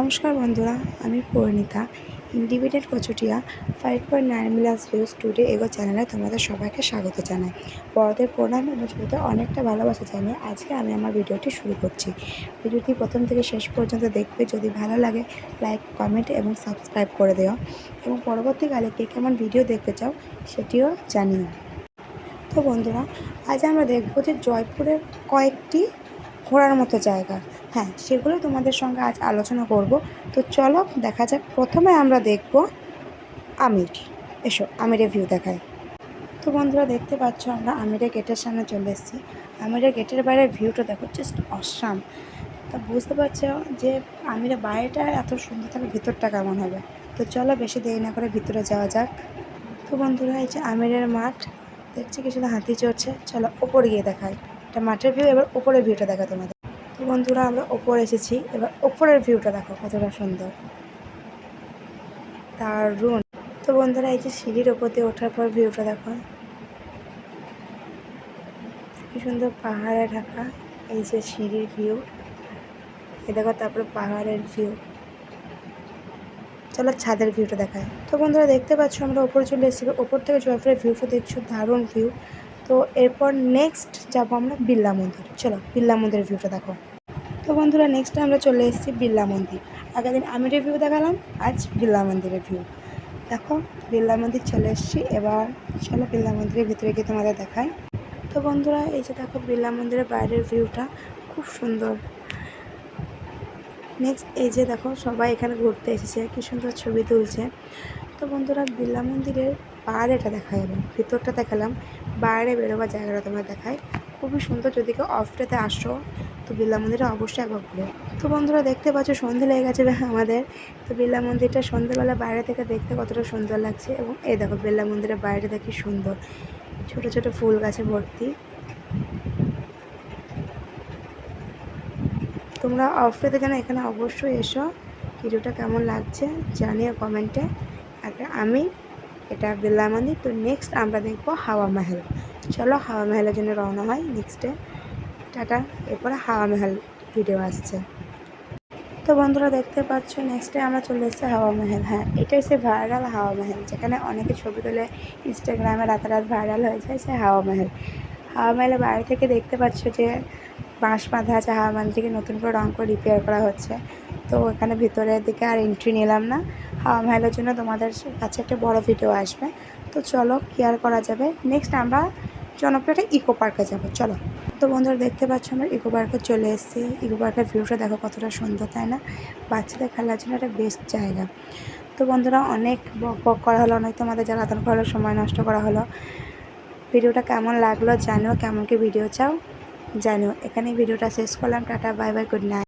নমস্কার বন্ধুরা, আমি Parinita independent Kachutia five point nine মিলাস view studio এগো চ্যানেলে তোমাদের সবাইকে স্বাগত জানাই। বড়দের প্রণাম এবং ছোটোদের অনেকটা ভালোবাসা জানিয়ে আজকে আমি আমার ভিডিওটি শুরু করছি। ভিডিওটি প্রথম থেকে শেষ পর্যন্ত দেখবে, যদি ভালো লাগে লাইক কমেন্ট এবং সাবস্ক্রাইব করে দেওয়া এবং পরবর্তীকালে কে কেমন ভিডিও দেখতে চাও, সেটিও জানিও। তো বন্ধুরা, আজ আমরা দেখব যে জয়পুরের কয়েকটি ঘোরার মতো জায়গা। হ্যাঁ সেগুলো তোমাদের সঙ্গে আজ আলোচনা করব। তো চলো, দেখা যাক। প্রথমে আমরা দেখব আমির। এসো, আমিরের ভিউ দেখায় তো বন্ধুরা, দেখতে পাচ্ছ আমরা আমিরের গেটের সামনে চলে এসেছি। আমিরের গেটের বাইরের ভিউটা দেখো জাস্ট অসাম। তা বুঝতে পারছ যে আমিরের বাইরেটা এত সুন্দর, তাহলে ভিতরটা কেমন হবে? তো চলো, বেশি দেরি না করে ভিতরে যাওয়া যাক। তো বন্ধুরা, এই যে আমিরের মাঠ, দেখছি কি কিছু হাতি চড়ছে। চলো, ওপর গিয়ে দেখাই। এটা মাঠের ভিউ এবার ওপরের ভিউটা দেখা তোমাদের। তো বন্ধুরা, আমরা ওপরে এসেছি। এবার ওপরের ভিউটা দেখো কতটা সুন্দর। দারুণ। তো বন্ধুরা, এই যে সিঁড়ির ওপর দিয়ে ওঠার পর ভিউটা দেখো। কি সুন্দর পাহাড়ে ঢাকা, এই যে সিঁড়ির ভিউ এ দেখো তারপরে পাহাড়ের ভিউ চলো ছাদের ভিউটা দেখায় তো বন্ধুরা, দেখতে পাচ্ছ আমরা ওপরে চলে এসেছি। ওপর থেকে জয়পুরের ভিউটা দেখছ, দারুণ ভিউ তো এরপর নেক্সট যাব আমরা বিড়লা মন্দির। চলো বিড়লা মন্দিরের ভিউটা দেখো। তো বন্ধুরা নেক্সট আমরা চলে এসেছি বিড়লা মন্দির। আগের দিন আমি রিভিউ দেখালাম, আজ বিড়লা মন্দিরের ভিউ দেখো বিড়লা মন্দির চলে এসেছি। এবার চলো বিড়লা মন্দিরের ভিতরে গিয়ে তোমাদের দেখায় তো বন্ধুরা, এই যে দেখো বিড়লা মন্দিরের বাইরের ভিউটা খুব সুন্দর। নেক্সট এই যে দেখো, সবাই এখানে ঘুরতে এসেছে। কি সুন্দর ছবি তুলছে। তো বন্ধুরা বিড়লা মন্দিরের বাইরেটা দেখা যাবে ভিতরটা দেখালাম, বাইরে বেরোবার জায়গাটা তোমরা দেখায় খুবই সুন্দর, যদি কেউ অফ ডেতে আসো, তো বিড়লা মন্দিরে অবশ্যই একবার ঘুরে। তো বন্ধুরা দেখতে পাচ্ছ, সন্ধে লেগে গেছে আমাদের। তো বিড়লা মন্দিরটা সন্ধ্যেবেলা বাইরে থেকে দেখতে কতটা সুন্দর লাগছে এবং এই দেখো বিড়লা মন্দিরের বাইরে দেখি সুন্দর। ছোট ছোট ফুল গাছে ভর্তি। তোমরা অফ ডেতে যেন এখানে অবশ্যই এসো। ভিডিওটা কেমন লাগছে জানিও কমেন্টে। আগে আমি এটা বিড়লা মন্দির তো নেক্সট আমরা দেখব হাওয়া মহল। চলো হাওয়া মহলের জন্য রওনা হয় নেক্সটে টাটা। এরপরে হাওয়া মহল ভিডিও আসছে। তো বন্ধুরা দেখতে পাচ্ছ নেক্সটে আমরা চলে এসেছি হাওয়া মহল। হ্যাঁ এটাই সে ভাইরাল হাওয়া মহল, যেখানে অনেকে ছবি তুলে ইনস্টাগ্রামে রাতারাত ভাইরাল হয়ে যায়, সে হাওয়া মহল। হাওয়া মহলের বাইরে থেকে দেখতে পাচ্ছ যে বাঁশ বাঁধা আছে হাওয়া মহলটিকে নতুন করে রং করে রিপেয়ার করা হচ্ছে। তো এখানে ভিতরের দিকে আর এন্ট্রি নিলাম না। হাওয়া মহলের জন্য তোমাদের কাছে একটা বড় ভিডিও আসবে। তো চলো কেয়ার করা যাবে? নেক্সট আমরা জনপ্রিয় একটা ইকো পার্কে যাব, চলো। তো বন্ধুরা, দেখতে পাচ্ছ আমরা ইকো পার্কে চলে এসেছি। ইকো পার্কের ভিউটা দেখো কতটা সুন্দর, তাই না? বাচ্চাদের খেলার জন্য একটা বেস্ট জায়গা। তো বন্ধুরা, অনেক বক বক করা হলো, অনেক তোমাদের জ্বালাতন করা হলো, সময় নষ্ট করা হলো। ভিডিওটা কেমন লাগল জানো কেমন কি ভিডিও চাও? জানো এখানে ভিডিওটা শেষ করলাম tata bye bye good night